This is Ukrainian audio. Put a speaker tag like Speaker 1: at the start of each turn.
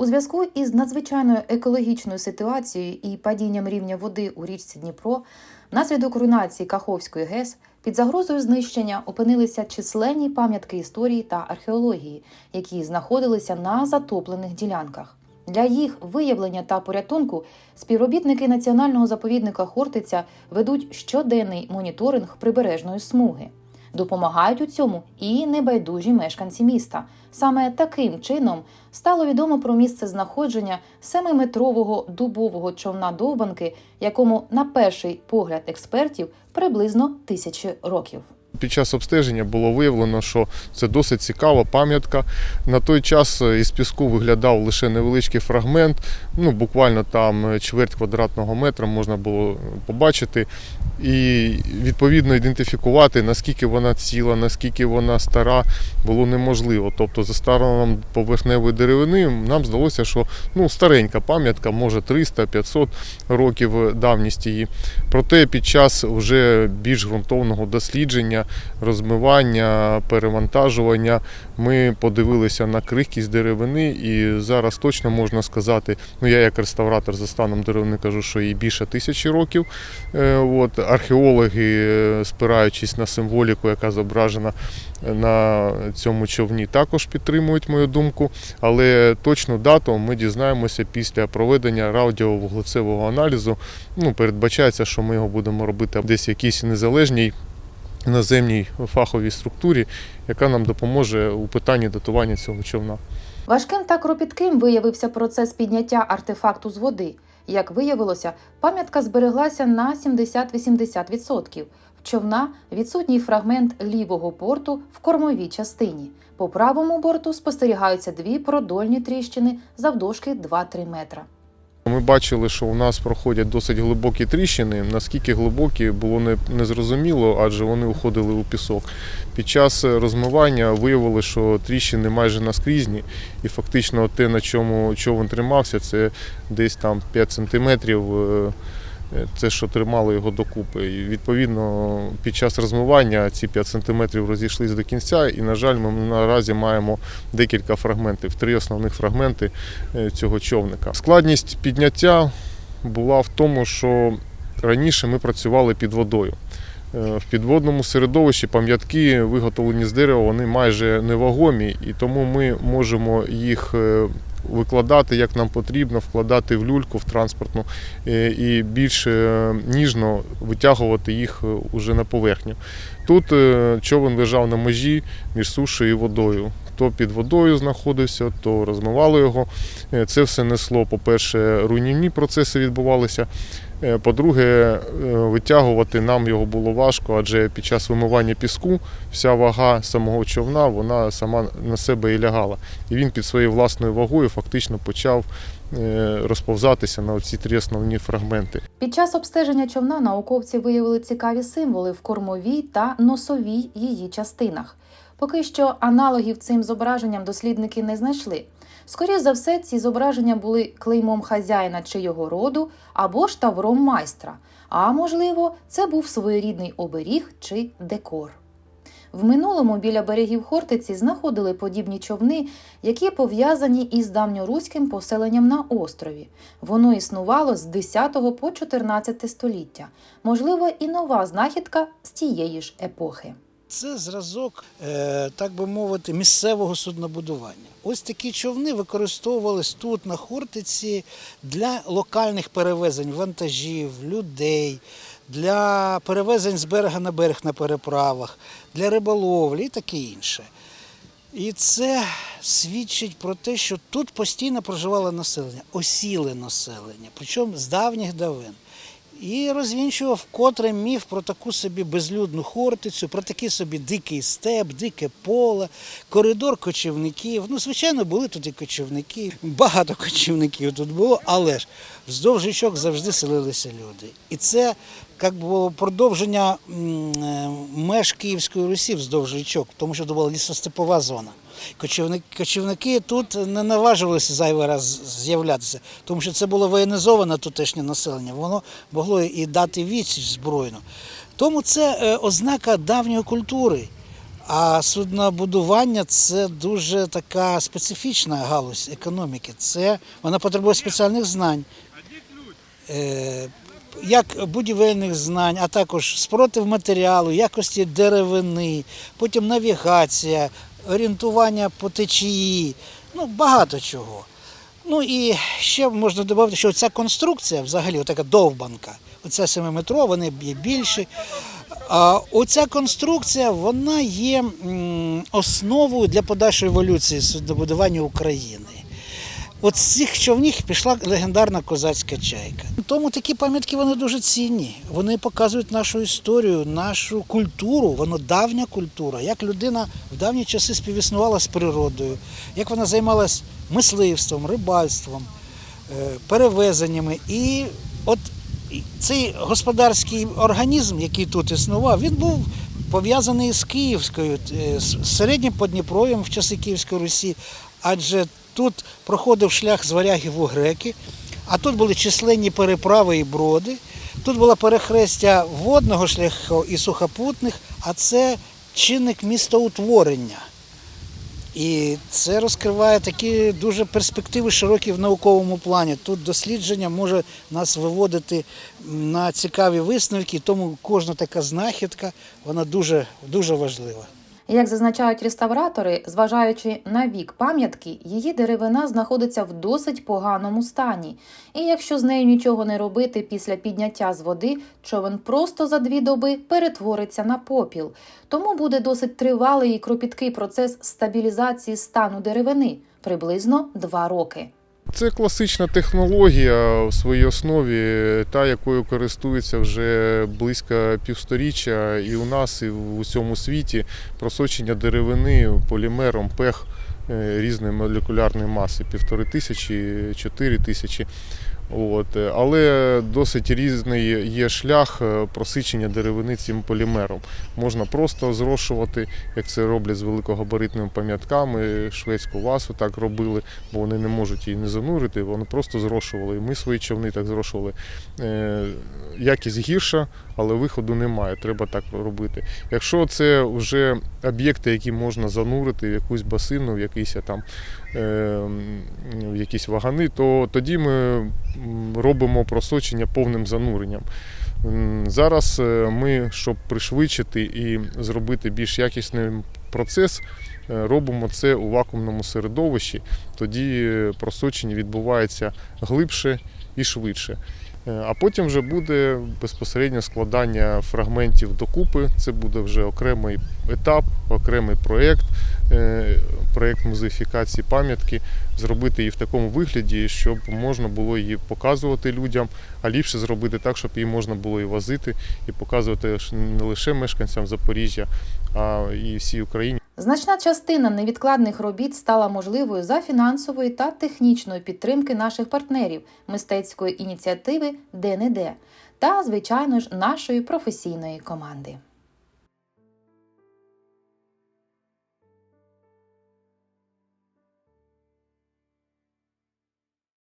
Speaker 1: У зв'язку із надзвичайною екологічною ситуацією і падінням рівня води у річці Дніпро, внаслідок руйнації Каховської ГЕС під загрозою знищення опинилися численні пам'ятки історії та археології, які знаходилися на затоплених ділянках. Для їх виявлення та порятунку співробітники національного заповідника Хортиця ведуть щоденний моніторинг прибережної смуги. Допомагають у цьому і небайдужі мешканці міста. Саме таким чином стало відомо про місце знаходження семиметрового дубового човна довбанки, якому на перший погляд експертів приблизно тисячі років.
Speaker 2: Під час обстеження було виявлено, що це досить цікава пам'ятка. На той час із піску виглядав лише невеличкий фрагмент, ну буквально там чверть квадратного метра можна було побачити і відповідно ідентифікувати, наскільки вона ціла, наскільки вона стара, було неможливо. Тобто, за станом поверхневої деревини нам здалося, що ну, старенька пам'ятка, може 300-500 років давність її. Проте під час вже більш ґрунтовного дослідження, розмивання, перевантажування ми подивилися на крихкість деревини, і зараз точно можна сказати, ну я як реставратор за станом деревини кажу, що їй більше тисячі років. Е, От, археологи, е, спираючись на символіку, яка зображена на цьому човні, також підтримують мою думку. Але точну дату ми дізнаємося після проведення радіовуглецевого аналізу. Ну, передбачається, що ми його будемо робити десь якійсь незалежній іноземній фаховій структурі, яка нам допоможе у питанні датування цього човна.
Speaker 1: Важким та кропітким виявився процес підняття артефакту з води. Як виявилося, пам'ятка збереглася на 70-80%. В човна відсутній фрагмент лівого борту в кормовій частині. По правому борту спостерігаються дві продольні тріщини завдовжки 2-3 метра.
Speaker 2: Ми бачили, що у нас проходять досить глибокі тріщини. Наскільки глибокі було не, незрозуміло, адже вони уходили у пісок. Під час розмивання виявили, що тріщини майже наскрізні, і фактично те, на чому човен тримався, це десь там 5 сантиметрів. Е, Це, що тримало його докупи. І відповідно, під час розмивання ці 5 сантиметрів розійшлись до кінця, і, на жаль, ми наразі маємо декілька фрагментів, три основних фрагменти е, цього човника. Складність підняття була в тому, що раніше ми працювали під водою. Е, В підводному середовищі пам'ятки, виготовлені з дерева, вони майже невагомі, і тому ми можемо їх викладати як нам потрібно, вкладати в люльку, в транспортну е, і більш е, ніжно витягувати їх е, уже на поверхню. Тут човен лежав на межі між сушею і водою. То під водою знаходився, то розмивало його. Це все несло, по-перше, руйнівні процеси відбувалися. Е, По-друге, е, витягувати нам його було важко, адже під час вимивання піску вся вага самого човна вона сама на себе і лягала. І він під своєю власною вагою фактично почав е, розповзатися на ці три основні фрагменти.
Speaker 1: Під час обстеження човна науковці виявили цікаві символи в кормовій та носовій її частинах. Поки що аналогів цим зображенням дослідники не знайшли. Скоріше за все, ці зображення були клеймом хазяїна чи його роду або ж тавром майстра. А можливо, це був своєрідний оберіг чи декор. В минулому біля берегів Хортиці знаходили подібні човни, які пов'язані із давньоруським поселенням на острові. Воно існувало з 10 по 14 століття. Можливо, і нова знахідка з тієї ж епохи.
Speaker 3: Це зразок, е, так би мовити, місцевого суднобудування. Ось такі човни використовувались тут, на Хортиці, для локальних перевезень вантажів, людей, для перевезень з берега на берег на переправах, для риболовлі і таке інше. І це свідчить про те, що тут постійно проживало населення, осіле населення, причому з давніх давин. І розвінчував вкотре міф про таку собі безлюдну хортицю, про такий собі дикий степ, дике поле, коридор кочівників. Ну, звичайно, були тут і кочівники, багато кочівників тут було, але ж вздовж річок завжди селилися люди. І це як було продовження е, меж Київської Русі вздовж річок, тому що це була лісостепова зона. Кочівники, кочівники тут не наважувалися зайвий раз з'являтися, тому що це було воєнізоване тутешнє населення, воно могло і дати відсіч збройну. Тому це е, ознака давньої культури. А суднобудування це дуже така специфічна галузь економіки. Це вона потребує спеціальних знань. Е, як будівельних знань, а також спротив матеріалу, якості деревини, потім навігація, орієнтування по течії, ну багато чого. Ну і ще можна додати, що ця конструкція, взагалі, така довбанка, оця 7-метрова, вони є більші. Оця конструкція вона є основою для подальшої еволюції суднобудування України. От з цих човнів пішла легендарна козацька чайка. Тому такі пам'ятки вони дуже цінні. Вони показують нашу історію, нашу культуру. Воно давня культура, як людина в давні часи співіснувала з природою, як вона займалась мисливством, рибальством, е, перевезеннями. І от цей господарський організм, який тут існував, він був пов'язаний з Київською, е, з середнім Подніпров'ям в часи Київської Русі, адже тут проходив шлях з варягів у греки, а тут були численні переправи і броди. Тут було перехрестя водного шляху і сухопутних, а це чинник містоутворення. І це розкриває такі дуже перспективи широкі в науковому плані. Тут дослідження може нас виводити на цікаві висновки, тому кожна така знахідка вона дуже, дуже важлива.
Speaker 1: Як зазначають реставратори, зважаючи на вік пам'ятки, її деревина знаходиться в досить поганому стані. І якщо з нею нічого не робити після підняття з води, човен просто за дві доби перетвориться на попіл. Тому буде досить тривалий і кропіткий процес стабілізації стану деревини приблизно два роки.
Speaker 2: Це класична технологія в своїй основі, та якою користується вже близько півсторіччя і у нас, і в усьому світі просочення деревини полімером пех е, різної молекулярної маси півтори тисячі, чотири тисячі. От. е, Але досить різний є шлях е, просичення деревини цим полімером. Можна просто зрошувати, як це роблять з великогабаритними пам'ятками. Шведську васу так робили, бо вони не можуть її не занурити, вони просто зрошували. Ми свої човни так зрошували. Е, Якість гірша, але виходу немає. Треба так робити. Якщо це вже об'єкти, які можна занурити в якусь басину, в якийсь там е, в якісь вагани, то тоді ми робимо просочення повним зануренням. Зараз е, ми, щоб пришвидшити і зробити більш якісний процес, е, робимо це у вакуумному середовищі. Тоді просочення відбувається глибше і швидше. Е, А потім вже буде безпосередньо складання фрагментів докупи. Це буде вже окремий етап, окремий проєкт, е, проєкт музеїфікації пам'ятки, зробити її в такому вигляді, щоб можна було її показувати людям, а ліпше зробити так, щоб її можна було і возити, і показувати не лише мешканцям Запоріжжя, а і всій Україні.
Speaker 1: Значна частина невідкладних робіт стала можливою за фінансової та технічної підтримки наших партнерів мистецької ініціативи «Де-не-де» та, звичайно ж, нашої професійної команди.